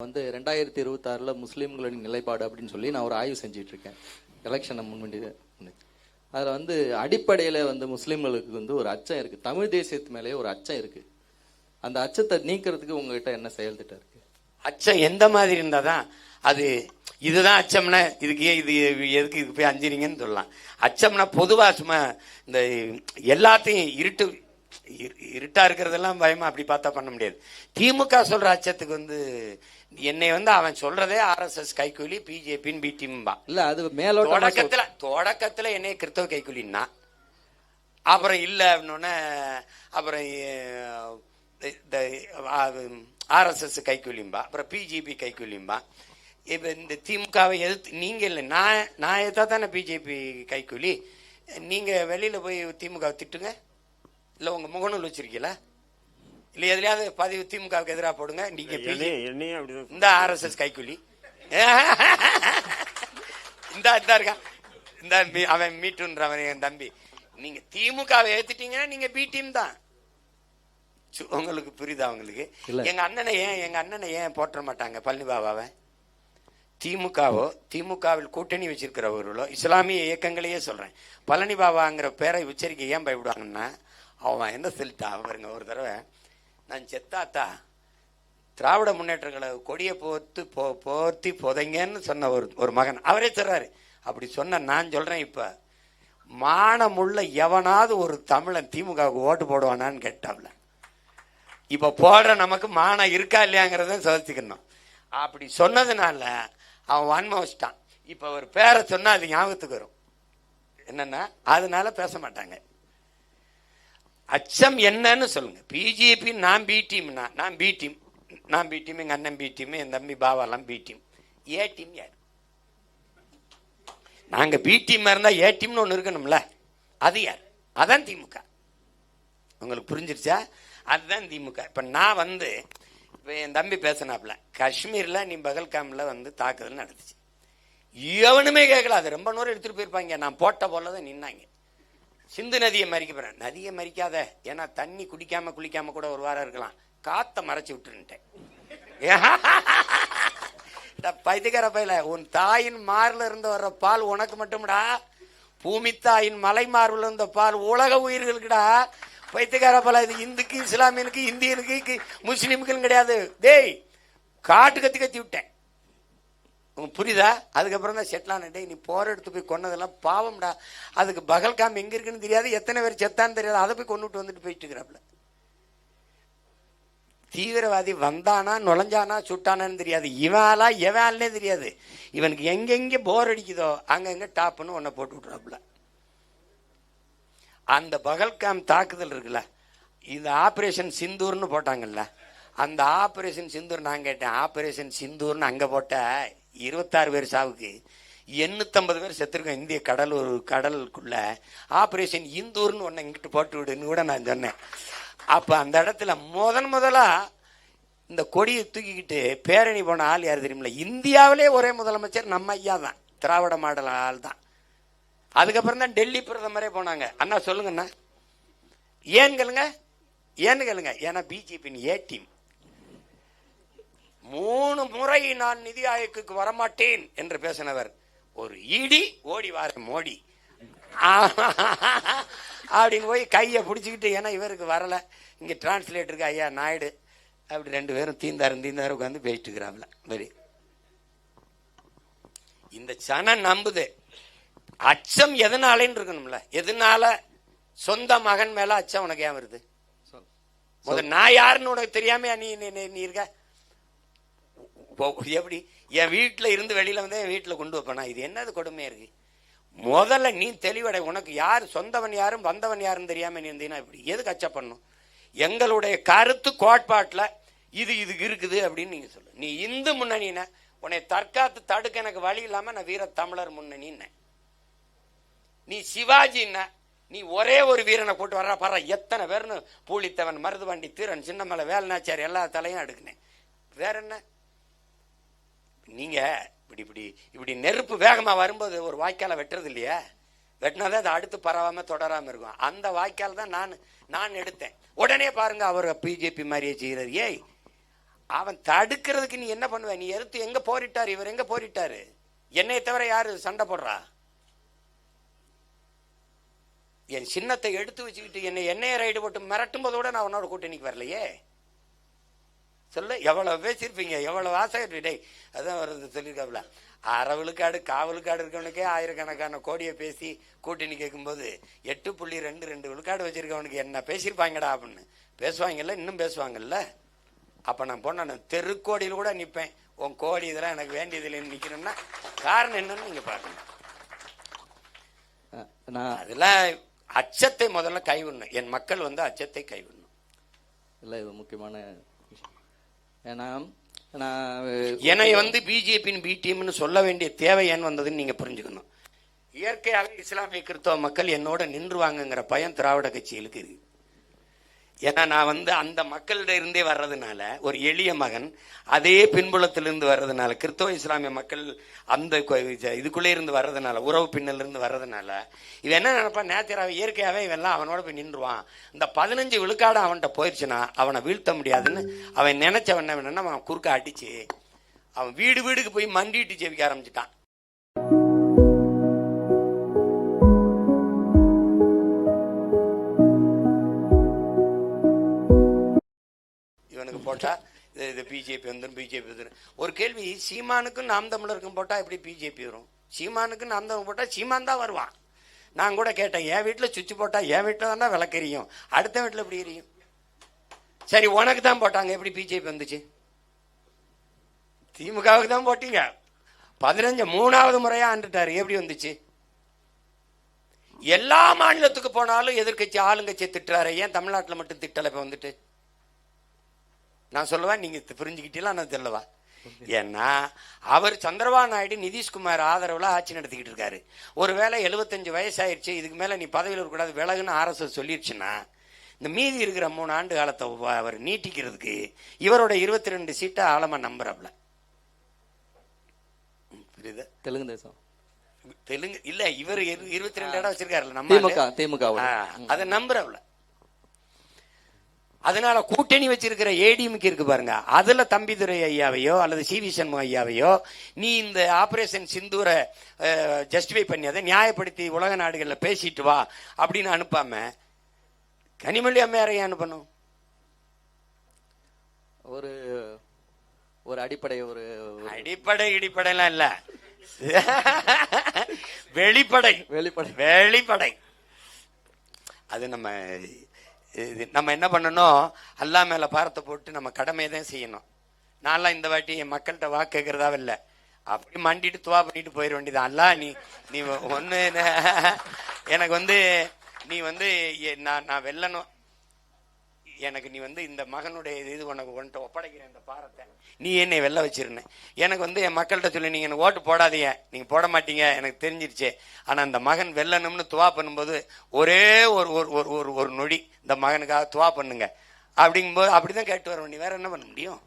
வந்து ரெண்டாயிரத்தி இருபத்தாறுல முஸ்லீம்களின் நிலைப்பாடு அப்படின்னு சொல்லி நான் ஒரு ஆய்வு செஞ்சுட்டு இருக்கேன் எலெக்ஷனை முன்வண்டி அதில் வந்து அடிப்படையில் வந்து முஸ்லீம்களுக்கு வந்து ஒரு அச்சம் இருக்குது தமிழ் தேசியத்து மேலேயே ஒரு அச்சம் இருக்குது அந்த அச்சத்தை நீக்கிறதுக்கு உங்ககிட்ட என்ன செயல் திட்டம் இருக்குது அச்சம் எந்த மாதிரி இருந்தால் தான் அது இதுதான் அச்சம்னா இதுக்கு ஏன் இது எதுக்கு இதுக்கு போய் அஞ்சுறீங்கன்னு சொல்லலாம். அச்சம்னா பொதுவாக சும்மா இந்த எல்லாத்தையும் இருட்டு இரு- இருட்டா இருக்கிறதெல்லாம் பயமா அப்படி பார்த்தா பண்ண முடியாது. திமுக சொல்ற அச்சத்துக்கு வந்து என்னை வந்து அவன் சொல்றதே ஆர்எஸ்எஸ் கைக்கூலி பிஜேபின்னு பிடிம்பா இல்ல அது சொல்- தொடக்கத்துல தொடக்கத்துல என்னைய கிறிஸ்தவ கைக்கூலின்னா அப்புறம் இல்லை அப்படின்னோடனே அப்புறம் ஆர்எஸ்எஸ் கைக்கூலிம்பா அப்புறம் பிஜேபி கைக்கூலிம்பா இப்போ இந்த திமுகவை எதிர்த்து நீங்கள் இல்லை நான் நான் எதா தானே பிஜேபி கைக்கூலி. நீங்கள் வெளியில் போய் திமுக திட்டுங்க. இல்லை உங்கள் முகநூல் வச்சிருக்கீங்களா? இல்லை எதுலையாவது பதிவு திமுகவுக்கு எதிராக போடுங்க. நீங்கள் என்னையும் என்னையும் அப்படிதான் இந்த ஆர்எஸ்எஸ் கைக்கூலி. இந்த இந்த இருக்கான் இந்த அவன் மீட்டுன்றவன் என் தம்பி. நீங்க திமுகவை ஏத்துட்டீங்கன்னா நீங்க பி டீம் தான். சு- உங்களுக்கு புரியுதா உங்களுக்கு. எங்க அண்ணனை ஏன் எங்க அண்ணனை ஏன் போற்ற மாட்டாங்க பழனி பாபாவை? திமுகவோ திமுகவில் கூட்டணி வச்சிருக்கிறவர்களோ இஸ்லாமிய இயக்கங்களையே சொல்றேன். பழனி பாபாங்கிற பேரை உச்சரிக்க ஏன் பயப்படுவாங்கன்னா அவன் என்ன சொல்லிட்டான்? பாருங்க ஒரு தடவை. நான் செத்தாத்தா? திராவிட முன்னேற்ற கழக கொடியை போர்த்து போ போர்த்தி புதைங்கன்னு சொன்ன ஒரு ஒரு மகன். அவரே சொல்கிறாரு அப்படி சொன்ன நான் சொல்கிறேன் இப்போ. மானமுள்ள எவனாவது ஒரு தமிழன் திமுகவுக்கு ஓட்டு போடுவானான்னு கேட்டாப்ல. இப்போ போடுற நமக்கு மானம் இருக்கா இல்லையாங்கிறத சோதிச்சுக்கணும். அப்படி சொன்னதுனால அவன் வன்மம் வச்சிட்டான் இப்போ ஒரு பேரை சொன்னால் அது ஞாபகத்துக்கு வரும். என்னென்னா அதனால பேச மாட்டாங்க. அச்சம் என்னன்னு சொல்லுங்க. பிஜேபி நான் பி டீம்னா நான் பி டீம் நான் பி டீம் எங்கள் அண்ணன் பி டீம் என் தம்பி பாவாலாம் பி டீம் ஏ டீம் யார்? நாங்கள் பி டீமாக இருந்தால் ஏ டீம்னு ஒன்று இருக்கணும்ல. அது யார்? அதான் திமுக. உங்களுக்கு புரிஞ்சிருச்சா? அதுதான் திமுக. இப்போ நான் வந்து இப்போ என் தம்பி பேசினாப்புல காஷ்மீரில் நீ பகல்காமில் வந்து தாக்குதல் நடந்துச்சு. எவனுமே கேட்கல அது ரொம்ப நேரம் எடுத்துகிட்டு போயிருப்பாங்க. நான் போட்ட போல தான் நின்னாங்க. சிந்து நதியை மறிக்க போறேன் நதியை மறிக்காத ஏன்னா தண்ணி குடிக்காம குளிக்காம கூட ஒரு வாரம் இருக்கலாம். காத்த மறைச்சு விட்டுருன்ட்டேன் பைத்தியக்கார பையில உன் தாயின் மார்ல இருந்து வர்ற பால் உனக்கு மட்டும்டா. பூமி தாயின் மலை மார்பில் இருந்த பால் உலக உயிர்களுக்குடா. பைத்தியக்கார பல இது இந்துக்கு இஸ்லாமியனுக்கு இந்தியனுக்கு கி- கிடையாது. டேய் காட்டு கத்தி கத்தி விட்டேன். உங்களுக்கு புரியுதா? அதுக்கப்புறம் தான் செட்டிலான டேய் நீ போற எடுத்து போய் கொன்னதெல்லாம் பாவம்டா. அதுக்கு பகல்காம் எங்க இருக்குன்னு தெரியாது. எத்தனை பேர் செத்தான்னு தெரியாது. அதை போய் கொண்டுட்டு வந்துட்டு போயிட்டு இருக்கிறாப்ல தீவிரவாதி வந்தானா நுழைஞ்சானா சுட்டானான்னு தெரியாது. இவாளா எவாள்னே தெரியாது. இவனுக்கு எங்கெங்க போர் அடிக்குதோ அங்கங்க டாப்புன்னு ஒன்ன போட்டு விட்றாப்புல அந்த பகல்காம் தாக்குதல் இருக்குல்ல இது ஆப்ரேஷன் சிந்தூர்னு போட்டாங்கல்ல அந்த ஆப்ரேஷன் சிந்தூர் நான் கேட்டேன் ஆப்ரேஷன் சிந்தூர்னு அங்க போட்ட இருபத்தாறு பேர் சாவுக்கு எண்ணூத்தம்பது பேர் செத்துருக்கோம் இந்திய கடலூர் கடலுக்குள்ள. ஆப்ரேஷன் இந்தூர்னு ஒன்று இங்கிட்டு போட்டு விடுன்னு கூட நான் சொன்னேன். அப்போ அந்த இடத்துல முதன் முதலாக இந்த கொடியை தூக்கிக்கிட்டு பேரணி போன ஆள் யார் தெரியுமில்ல? இந்தியாவிலே ஒரே முதலமைச்சர் நம்ம ஐயா தான். திராவிட மாடல் ஆள் தான். அதுக்கப்புறம் தான் டெல்லி பிரதமரே போனாங்க. அண்ணா சொல்லுங்கண்ணா. ஏன் கேளுங்க. ஏன்னு கேளுங்க. ஏன்னா பிஜேபியின் ஏ டீம் மூணு முறை நான் நிதி ஆயோக்கு வரமாட்டேன் என்று பேசினவர். ஒரு இடி ஓடி வார மோடி. அப்படின்னு போய் கையை பிடிச்சிக்கிட்டு ஏன்னா இவருக்கு வரல. இங்க டிரான்ஸ்லேட்டருக்கு ஐயா நாயுடு. அப்படி ரெண்டு பேரும் தீந்தாரும் தீந்தாரும் உட்காந்து பேசிட்டு இருக்கிறாங்கள வெரி இந்த சனம் நம்புது. அச்சம் எதனாலேன்னு இருக்கணும்ல. எதனால சொந்த மகன் மேல அச்சம் உனக்கு ஏன் வருது? நான் யாருன்னு உனக்கு தெரியாம நீ நீ- இருக்க? எப்படி? என் வீட்டில் இருந்து வெளியில் வந்து என் வீட்டில் கொண்டு வைப்பேனா? இது என்னது கொடுமையாக இருக்கு? முதல்ல நீ தெளிவடை. உனக்கு யார் சொந்தவன் யாரும் வந்தவன் யாரும் தெரியாமல் நீ இருந்தீங்கன்னா இப்படி எது அச்சம் பண்ணும் எங்களுடைய கருத்து கோட்பாட்டில் இது இதுக்கு இருக்குது அப்படின்னு நீங்கள் சொல்லு. நீ இந்து முன்னணின உன்னை தற்காத்து தடுக்க எனக்கு வழி இல்லாமல் நான் வீர தமிழர் முன்னணின்னேன் நீ சிவாஜின்னா நீ ஒரே ஒரு வீரனை கூட்டு வர்ற பாரு எத்தனை பேர்னு பூலித்தவன் மருதுவண்டி தீரன் சின்னமலை வேலநாச்சியார் எல்லா தலையும் அடுக்குனேன். வேற என்ன? நீங்கள் இப்படி இப்படி இப்படி நெருப்பு வேகமாக வரும்போது ஒரு வாய்க்கால் வெட்டுறது இல்லையா? வெட்டினாதான் அது அடுத்து பரவாமல் தொடராமல் இருக்கும். அந்த வாய்க்கால் தான் நான் நான் எடுத்தேன். உடனே பாருங்க அவர் பிஜேபி மாதிரியே செய்கிறார் ஏய் அவன் தடுக்கிறதுக்கு நீ என்ன பண்ணுவ? நீ எடுத்து எங்கே போரிட்டார்? இவர் எங்கே போரிட்டாரு? என்னை தவிர யார்? சண்டை போடுறா? என் சின்னத்தை எடுத்து வச்சுக்கிட்டு என்னை எண்ணெயை ரைடு போட்டு மிரட்டும் போது நான் அவனோட கூட்டணிக்கு வரலையே? சொல்ல எவ்வளவு பேசியிருப்பீங்க எவ்வளவு ஆசை டேய் அதான் ஒரு சொல்லியிருக்காப்புல. அரை விழுக்காடு கால் விழுக்காடு இருக்கவனுக்கே ஆயிரக்கணக்கான கோடியை பேசி கூட்டணி கேட்கும்போது எட்டு புள்ளி ரெண்டு ரெண்டு விழுக்காடு வச்சிருக்கவனுக்கு என்ன பேசியிருப்பாங்கடா அப்படின்னு. பேசுவாங்கல்ல இன்னும் பேசுவாங்கல்ல? அப்போ நான் போன நான் தெருக்கோடியில் கூட நிற்பேன் உன் கோடி இதெல்லாம் எனக்கு வேண்டியதில்லைன்னு நிற்கணும்னா காரணம் என்னன்னு நீங்கள் பார்க்கணும். நான் அதெல்லாம் அச்சத்தை முதல்ல கைவிடணும். என் மக்கள் வந்து அச்சத்தை கைவிடணும். இல்லை இது முக்கியமான ஏன்னா நான் என்னை வந்து பிஜேபியின் பி டீம்னு சொல்ல வேண்டிய தேவை ஏன் வந்ததுன்னு நீங்கள் புரிஞ்சுக்கணும். இயற்கையாக இஸ்லாமிய கிறிஸ்தவ மக்கள் என்னோட நின்றுவாங்கங்கிற பயம் திராவிட கட்சிகளுக்கு இருக்குது ஏன்னா நான் வந்து அந்த மக்களிட இருந்தே வர்றதுனால ஒரு எளிய மகன் அதே பின்புலத்திலிருந்து வர்றதுனால கிறிஸ்தவ இஸ்லாமிய மக்கள் அந்த இதுக்குள்ளே இருந்து வர்றதுனால உறவு பின்னலிருந்து வர்றதுனால இது என்ன நினைப்பான்? நேத்திராவை இயற்கையாகவே இவெல்லாம் அவனோட போய் நின்றுவான். இந்த பதினஞ்சு விழுக்காடு அவன்கிட்ட போயிடுச்சுன்னா அவனை வீழ்த்த முடியாதுன்னு அவன் நினைச்சவன் என்ன வேணும்னா அவன் குறுக்க அடிச்சு அவன் வீடு வீடுக்கு போய் மண்டிட்டு ஜெபிக்க ஆரம்பிச்சிட்டான். போட்டா இது பிஜேபி வந்துடும் பிஜேபி வந்துடும் ஒரு கேள்வி சீமானுக்கும் நாம் தமிழருக்கும் போட்டால் எப்படி பிஜேபி வரும்? சீமானுக்கும் நாம் தமிழ் போட்டால் சீமான் தான் வருவான். நான் கூட கேட்டேன் என் வீட்டில் சுவிட்ச் போட்டால் என் வீட்டில் தானே விளக்கெரியும். அடுத்த வீட்டில் எப்படி எரியும்? சரி உனக்கு தான் போட்டாங்க எப்படி பிஜேபி வந்துச்சு? திமுகவுக்கு தான் போட்டீங்க. பதினஞ்சு மூணாவது முறையாக அண்டுட்டார் எப்படி வந்துச்சு? எல்லா மாநிலத்துக்கு போனாலும் எதிர்க்கட்சி ஆளுங்கட்சியை திட்டுறாரு. ஏன் தமிழ்நாட்டில் மட்டும் திட்டலை இப்போ வந்துட்டு? நான் சொல்லுவேன் நீங்க தி- புரிஞ்சுக்கிட்டீங்களா? நான் சொல்லவா? ஏன்னா அவர் சந்திரபாபு நாயுடு நிதிஷ்குமார் ஆதரவுல ஆட்சி நடத்திக்கிட்டு இருக்காரு. ஒருவேளை எழுபத்தஞ்சு வயசாயிருச்சு இதுக்கு மேல நீ பதவியில் இருக்கக்கூடாது விலகுன்னு ஆர்எஸ்எஸ் சொல்லிடுச்சுன்னா இந்த மீதி இருக்கிற மூணு ஆண்டு காலத்தை அவர் நீட்டிக்கிறதுக்கு இவரோட இருபத்தி ரெண்டு சீட்டை ஆழமா நம்புறாப்ல. புரியுதா? தெலுங்கு தேசம். தெலுங்கு இல்ல இவர் இருபத்தி ரெண்டு இடம் வச்சிருக்காருல்ல நம்ம திமுக திமுக. அதை நம்புறவள அதனால கூட்டணி வச்சிருக்கிற ஏடிஎம்கே இருக்கு பாருங்க. அதுல தம்பிதுரை ஐயாவையோ அல்லது சி வி சண்முக ஐயாவையோ நீ இந்த ஆபரேஷன் சிந்தூரை ஜஸ்டிஃபை பண்ணி அதை நியாயப்படுத்தி உலக நாடுகள்ல பேசிட்டு வா அப்படின்னு அனுப்பாம கனிமொழி அம்மையாரை அனுப்பணும்? ஒரு ஒரு அடிப்படை ஒரு ஒரு அடிப்படை இடிப்படைலாம் இல்ல. வெளிப்படை. வெளிப்படை. வெளிப்படை. அது நம்ம இது நம்ம என்ன பண்ணணும்? அல்லா மேலே பாரத்தை போட்டு நம்ம கடமையை தான் செய்யணும். நான்லாம் இந்த வாட்டி என் மக்கள்கிட்ட வாக்கு கேட்கறதா இல்லை. அப்படி மண்டிட்டு துவா பண்ணிட்டு போயிட வேண்டியது அல்லா நீ நீ ஒன்று எனக்கு வந்து நீ வந்து நான் நான் வெல்லணும். எனக்கு நீ வந்து இந்த மகனுடைய இது உனக்கு உன்கிட்ட ஒப்படைக்கிறேன் இந்த பாரத்தை. நீ என்னை வெளில வச்சிருந்தேன் எனக்கு வந்து என் மக்கள்கிட்ட சொல்லி நீங்கள் எனக்கு ஓட்டு போடாதீங்க. நீங்கள் போட மாட்டீங்க. எனக்கு தெரிஞ்சிருச்சு. ஆனால் அந்த மகன் வெல்லணும்னு துவா பண்ணும்போது ஒரே ஒரு ஒரு ஒரு ஒரு ஒரு நொடி இந்த மகனுக்காக துவா பண்ணுங்க. அப்படிங்கும்போது அப்படி தான் கேட்டு வர வேண்டிய வேறு என்ன பண்ண முடியும்?